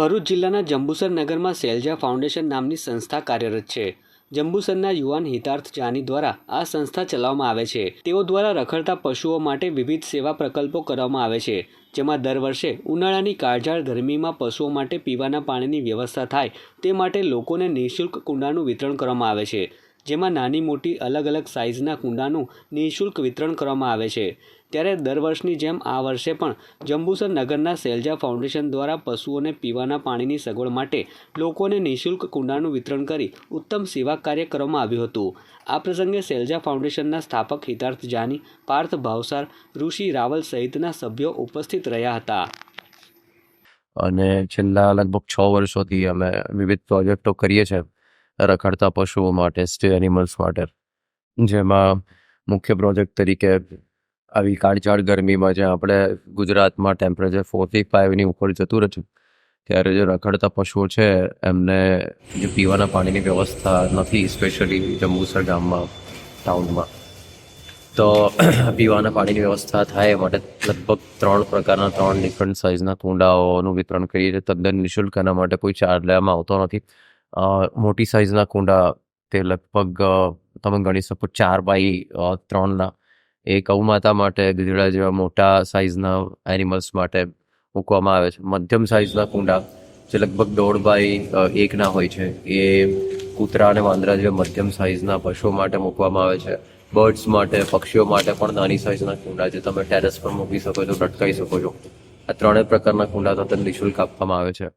ભરૂચ જિલ્લાના જંબુસર નગરમાં સેલ્જા ફાઉન્ડેશન નામની સંસ્થા કાર્યરત છે. જંબુસરના યુવાન હિતાર્થ જાની દ્વારા આ સંસ્થા ચલાવવામાં આવે છે. તેઓ દ્વારા રખડતા પશુઓ માટે વિવિધ સેવા પ્રકલ્પો કરવામાં આવે છે, જેમાં દર વર્ષે ઉનાળાની કાળઝાળ ગરમીમાં પશુઓ માટે પીવાના પાણીની વ્યવસ્થા થાય તે માટે લોકોને નિઃશુલ્ક કુંડાનું વિતરણ કરવામાં આવે છે. જેમાં નાની મોટી અલગ અલગ સાઇઝના કુંડાનું નિઃશુલ્ક વિતરણ કરવામાં આવે છે. ત્યારે દર વર્ષની જેમ આ વર્ષે પણ જંબુસર નગરના સેલજા ફાઉન્ડેશન દ્વારા પશુઓને પીવાના પાણીની સગવડ માટે લોકોને નિઃશુલ્ક કુંડાનું વિતરણ કરી ઉત્તમ સેવા કાર્ય કરવામાં આવ્યું હતું. આ પ્રસંગે સેલજા ફાઉન્ડેશનના સ્થાપક હિતાર્થ જાની, પાર્થ ભાવસાર, ઋષિ રાવલ સહિતના સભ્યો ઉપસ્થિત રહ્યા હતા. અને છેલ્લા લગભગ છ વર્ષોથી અમે વિવિધ પ્રોજેક્ટો કરીએ છીએ. રખડતા પશુઓ માટે, સ્ટે એનિમલ્સ માટે. જેમાં મુખ્ય પ્રોજેક્ટ તરીકે આવી કાળઝાળ ગરમીમાં જ્યાં આપણે ગુજરાતમાં ટેમ્પરેચર ફોર્ટી ફાઇવની ઉપર જતું રહે ત્યારે જે રખડતા પશુઓ છે, એમને જે પીવાના પાણીની વ્યવસ્થા નથી સ્પેશિયલી જંબુસર ગામમાં ટાઉનમાં તો પીવાના પાણીની વ્યવસ્થા થાય એ માટે લગભગ ત્રણ પ્રકારના ત્રણ ડિફરન્ટ સાઇઝના કુંડાઓનું વિતરણ કરીએ છીએ. તદ્દન નિઃશુલ્ક એના માટે કોઈ ચાર્જ લેવામાં આવતો નથી. મોટી સાઇઝના કુંડા તે લગભગ તમે ગણી શકો ચાર બાય ત્રણના. એ ગૌ માતા માટે, ગીધડા જેવા મોટા સાઇઝના એનિમલ્સ માટે મૂકવામાં આવે છે. મધ્યમ સાઇઝના કુંડા, જે લગભગ દોઢ બાય એકના હોય છે, એ કૂતરા અને વાંદરા જેવા મધ્યમ સાઇઝના પશુઓ માટે મૂકવામાં આવે છે. બર્ડ્સ માટે, પક્ષીઓ માટે પણ નાની સાઇઝના કુંડા જે તમે ટેરેસ પર મૂકી શકો છો લટકાવી શકો છો. આ ત્રણેય પ્રકારના કુંડા તદ્દન નિઃશુલ્ક આપવામાં આવે છે.